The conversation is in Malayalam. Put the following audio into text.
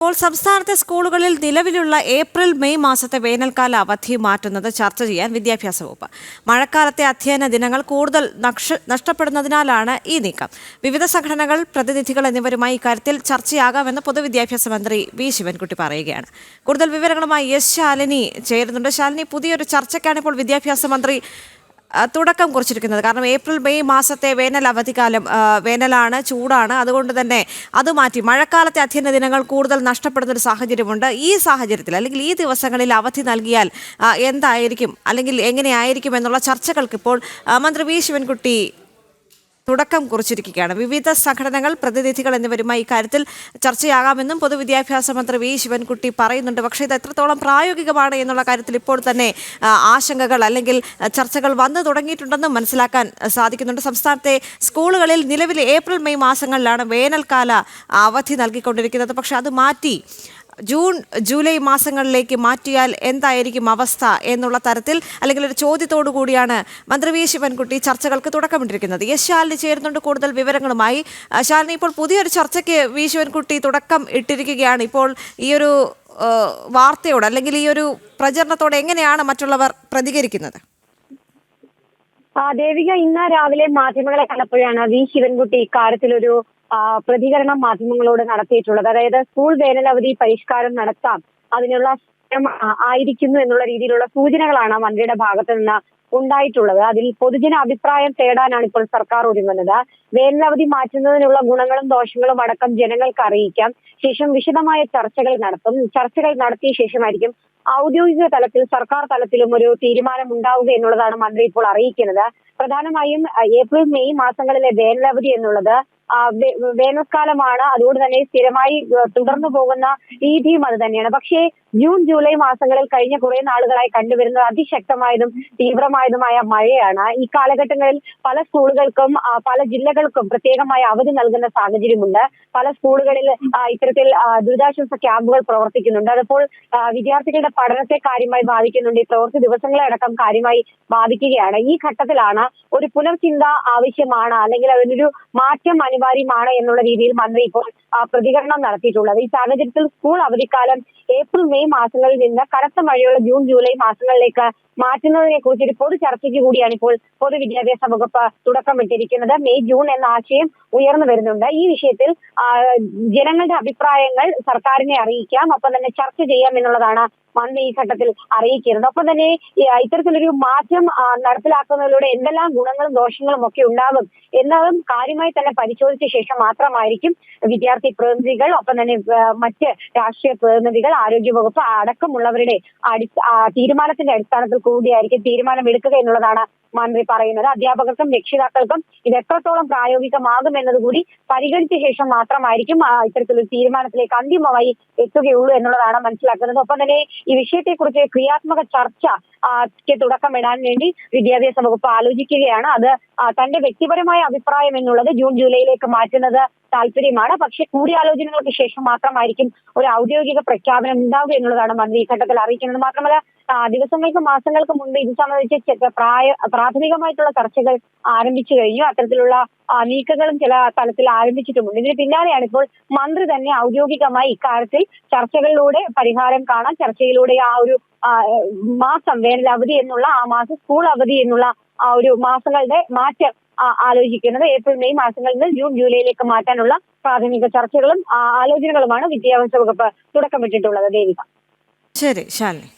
ഇപ്പോൾ സംസ്ഥാനത്തെ സ്കൂളുകളിൽ നിലവിലുള്ള ഏപ്രിൽ മെയ് മാസത്തെ വേനൽക്കാല അവധി മാറ്റുന്നത് ചർച്ച ചെയ്യാൻ വിദ്യാഭ്യാസ വകുപ്പ്. മഴക്കാലത്തെ അധ്യയന ദിനങ്ങൾ കൂടുതൽ നഷ്ടപ്പെടുന്നതിനാലാണ് ഈ നീക്കം. വിവിധ സംഘടനകൾ പ്രതിനിധികൾ എന്നിവരുമായി ഇക്കാര്യത്തിൽ ചർച്ചയാകാമെന്ന് പൊതുവിദ്യാഭ്യാസ മന്ത്രി വി. ശിവൻകുട്ടി പറയുകയാണ്. കൂടുതൽ വിവരങ്ങളുമായി എസ് ശാലിനി ചേരുന്നുണ്ട്. ശാലിനി പുതിയൊരു ചർച്ചയ്ക്കാണ് ഇപ്പോൾ വിദ്യാഭ്യാസ മന്ത്രി തുടക്കം കുറിച്ചിരിക്കുന്നത്. കാരണം ഏപ്രിൽ മെയ് മാസത്തെ വേനൽ അവധിക്കാലം വേനലാണ് ചൂടാണ്. അതുകൊണ്ട് തന്നെ അത് മാറ്റി. മഴക്കാലത്തെ അധ്യയന ദിനങ്ങൾ കൂടുതൽ നഷ്ടപ്പെടുന്ന ഒരു സാഹചര്യമുണ്ട്. ഈ സാഹചര്യത്തിൽ അല്ലെങ്കിൽ ഈ ദിവസങ്ങളിൽ അവധി നൽകിയാൽ എന്തായിരിക്കും? അല്ലെങ്കിൽ എങ്ങനെയായിരിക്കും എന്നുള്ള ചർച്ചകൾക്ക് ഇപ്പോൾ മന്ത്രി വി. ശിവൻകുട്ടി തുടക്കം കുറിച്ചിരിക്കുകയാണ്. വിവിധ സംഘടനകൾ പ്രതിനിധികൾ എന്നിവരുമായി ഇക്കാര്യത്തിൽ ചർച്ചയാകാമെന്നും പൊതുവിദ്യാഭ്യാസ മന്ത്രി വി ശിവൻകുട്ടി പറയുന്നുണ്ട്. പക്ഷേ ഇത് എത്രത്തോളം പ്രായോഗികമാണ് എന്നുള്ള കാര്യത്തിൽ ഇപ്പോൾ തന്നെ ആശങ്കകൾ അല്ലെങ്കിൽ ചർച്ചകൾ വന്നു തുടങ്ങിയിട്ടുണ്ടെന്നും മനസ്സിലാക്കാൻ സാധിക്കുന്നുണ്ട്. സംസ്ഥാനത്തെ സ്കൂളുകളിൽ നിലവിൽ ഏപ്രിൽ മെയ് മാസങ്ങളിലാണ് വേനൽക്കാല അവധി നൽകിക്കൊണ്ടിരിക്കുന്നത്. പക്ഷേ അത് മാറ്റി ജൂൺ ജൂലൈ മാസങ്ങളിലേക്ക് മാറ്റിയാൽ എന്തായിരിക്കും അവസ്ഥ എന്നുള്ള തരത്തിൽ അല്ലെങ്കിൽ ഒരു ചോദ്യത്തോടു കൂടിയാണ് മന്ത്രി വി ശിവൻകുട്ടി ചർച്ചകൾക്ക് തുടക്കമിട്ടിരിക്കുന്നത്. യെസ് ശാലിനി ചേരുന്നുണ്ട് കൂടുതൽ വിവരങ്ങളുമായി. ശാലിനി ഇപ്പോൾ പുതിയൊരു ചർച്ചയ്ക്ക് വി ശിവൻകുട്ടി തുടക്കം ഇട്ടിരിക്കുകയാണ്. ഇപ്പോൾ ഈ ഒരു വാർത്തയോട് അല്ലെങ്കിൽ ഈ ഒരു പ്രചരണത്തോട് എങ്ങനെയാണ് മറ്റുള്ളവർ പ്രതികരിക്കുന്നത്? ദേവിക ഇന്ന് രാവിലെ മാധ്യമങ്ങളെ കണ്ടപ്പോഴാണ് വി ശിവൻകുട്ടി ഇക്കാര്യത്തിലൊരു പ്രതികരണം മാധ്യമങ്ങളോട് നടത്തിയിട്ടുള്ളത്. അതായത് സ്കൂൾ വേനലവധി പരിഷ്കാരം നടത്താം അതിനുള്ള ആയിരിക്കുന്നു എന്നുള്ള രീതിയിലുള്ള സൂചനകളാണ് മന്ത്രിയുടെ ഭാഗത്ത് നിന്ന് ഉണ്ടായിട്ടുള്ളത്. അതിൽ പൊതുജന അഭിപ്രായം തേടാനാണ് ഇപ്പോൾ സർക്കാർ ഒരുങ്ങുന്നത്. വേനലവധി മാറ്റുന്നതിനുള്ള ഗുണങ്ങളും ദോഷങ്ങളും അടക്കം ജനങ്ങൾക്ക് അറിയിക്കാം. ശേഷം വിശദമായ ചർച്ചകൾ നടത്തും. ചർച്ചകൾ നടത്തിയ ശേഷമായിരിക്കും ഔദ്യോഗിക തലത്തിൽ സർക്കാർ തലത്തിലും ഒരു തീരുമാനം ഉണ്ടാവുക എന്നുള്ളതാണ് മന്ത്രി ഇപ്പോൾ അറിയിക്കുന്നത്. പ്രധാനമായും ഏപ്രിൽ മെയ് മാസങ്ങളിലെ വേനലവധി എന്നുള്ളത് വേനൽക്കാലമാണ്. അതുകൊണ്ട് തന്നെ സ്ഥിരമായി തുടർന്നു പോകുന്ന രീതിയും അത് തന്നെയാണ്. പക്ഷേ ജൂൺ ജൂലൈ മാസങ്ങളിൽ കഴിഞ്ഞ കുറെ നാളുകളായി കണ്ടുവരുന്നത് അതിശക്തമായതും തീവ്രമായതുമായ മഴയാണ്. ഈ കാലഘട്ടങ്ങളിൽ പല സ്കൂളുകൾക്കും പല ജില്ലകൾക്കും പ്രത്യേകമായ അവധി നൽകുന്ന സാഹചര്യമുണ്ട്. പല സ്കൂളുകളിൽ ഇത്തരത്തിൽ ദുരിതാശ്വാസ ക്യാമ്പുകൾ പ്രവർത്തിക്കുന്നുണ്ട്. അതിപ്പോൾ വിദ്യാർത്ഥികളുടെ പഠനത്തെ കാര്യമായി ബാധിക്കുന്നുണ്ട്. ഈ പ്രവൃത്തി ദിവസങ്ങളെ അടക്കം കാര്യമായി ബാധിക്കുകയാണ്. ഈ ഘട്ടത്തിലാണ് ഒരു പുനർചിന്ത ആവശ്യമാണ് അല്ലെങ്കിൽ അതിനൊരു മാറ്റം അനിവാര്യമാണ് എന്നുള്ള രീതിയിൽ മന്ത്രി ഇപ്പോൾ പ്രതികരണം നടത്തിയിട്ടുള്ളത്. ഈ സാഹചര്യത്തിൽ സ്കൂൾ അവധിക്കാലം ഏപ്രിൽ മെയ് മാസങ്ങളിൽ നിന്ന് കനത്ത മഴയുള്ള ജൂൺ ജൂലൈ മാസങ്ങളിലേക്ക് മാറ്റുന്നതിനെ കുറിച്ച് ഒരു പൊതു ചർച്ചയ്ക്ക് കൂടിയാണ് ഇപ്പോൾ പൊതുവിദ്യാഭ്യാസ വകുപ്പ് തുടക്കമിട്ടിരിക്കുന്നത് മെയ് ജൂൺ എന്ന ആശയം ഉയർന്നു വരുന്നുണ്ട്. ഈ വിഷയത്തിൽ ജനങ്ങളുടെ അഭിപ്രായങ്ങൾ സർക്കാരിനെ അറിയിക്കാം. ഒപ്പം തന്നെ ചർച്ച ചെയ്യാം എന്നുള്ളതാണ് മന്ത്രി ഈ ഘട്ടത്തിൽ അറിയിക്കുന്നത് ഒപ്പം തന്നെ ഇത്തരത്തിലൊരു മാറ്റം നടപ്പിലാക്കുന്നതിലൂടെ എന്തെല്ലാം ഗുണങ്ങളും ദോഷങ്ങളും ഒക്കെ ഉണ്ടാകും എന്നതും കാര്യമായി തന്നെ പരിശോധിച്ച ശേഷം മാത്രമായിരിക്കും വിദ്യാർത്ഥി പ്രതിനിധികൾ ഒപ്പം തന്നെ മറ്റ് രാഷ്ട്രീയ പ്രതിനിധികൾ ആരോഗ്യവകുപ്പ് അടക്കമുള്ളവരുടെ അടി തീരുമാനത്തിന്റെ അടിസ്ഥാനത്തിൽ കൂടിയായിരിക്കും തീരുമാനം എടുക്കുക എന്നുള്ളതാണ് മന്ത്രി പറയുന്നത്. അധ്യാപകർക്കും രക്ഷിതാക്കൾക്കും ഇത് എത്രത്തോളം പ്രായോഗികമാകും എന്നതുകൂടി പരിഗണിച്ച ശേഷം മാത്രമായിരിക്കും ഇത്തരത്തിലൊരു തീരുമാനത്തിലേക്ക് അന്തിമമായി എത്തുകയുള്ളൂ എന്നുള്ളതാണ് മനസ്സിലാക്കുന്നത്. ഒപ്പം തന്നെ ഈ വിഷയത്തെക്കുറിച്ച് ക്രിയാത്മക ചർച്ച തുടക്കമിടാൻ വേണ്ടി വിദ്യാഭ്യാസ വകുപ്പ് ആലോചിക്കുകയാണ്. അത് തന്റെ വ്യക്തിപരമായ അഭിപ്രായം എന്നുള്ളത് ജൂൺ ജൂലൈയിലേക്ക് മാറ്റുന്നത് താല്പര്യമാണ്. പക്ഷെ കൂടിയാലോചനകൾക്ക് ശേഷം മാത്രമായിരിക്കും ഒരു ഔദ്യോഗിക പ്രഖ്യാപനം ഉണ്ടാവുക എന്നുള്ളതാണ് മന്ത്രി ഈ ഘട്ടത്തിൽ അറിയിക്കുന്നത്. മാത്രമല്ല ദിവസങ്ങൾക്ക് മാസങ്ങൾക്ക് മുൻപ് ഇത് സംബന്ധിച്ച് പ്രായ പ്രാഥമികമായിട്ടുള്ള ചർച്ചകൾ ആരംഭിച്ചു കഴിഞ്ഞു. അത്തരത്തിലുള്ള നീക്കങ്ങളും ചില തലത്തിൽ ആരംഭിച്ചിട്ടുമുണ്ട്. ഇതിന് പിന്നാലെയാണ് ഇപ്പോൾ മന്ത്രി തന്നെ ഔദ്യോഗികമായി ഇക്കാര്യത്തിൽ ചർച്ചകളിലൂടെ പരിഹാരം കാണാൻ ചർച്ചയിലൂടെ ആ ഒരു മാസം വേനൽ അവധി എന്നുള്ള ആ മാസം സ്കൂൾ അവധി എന്നുള്ള ആ ഒരു മാസങ്ങളുടെ മാറ്റം ആലോചിക്കുന്നത്. ഏപ്രിൽ മെയ് മാസങ്ങളിൽ നിന്ന് ജൂൺ ജൂലൈയിലേക്ക് മാറ്റാനുള്ള പ്രാഥമിക ചർച്ചകളും ആലോചനകളുമാണ് വിദ്യാഭ്യാസ വകുപ്പ് തുടക്കമിട്ടിട്ടുള്ളത് ദേവിക. ശരി ശാലിനി.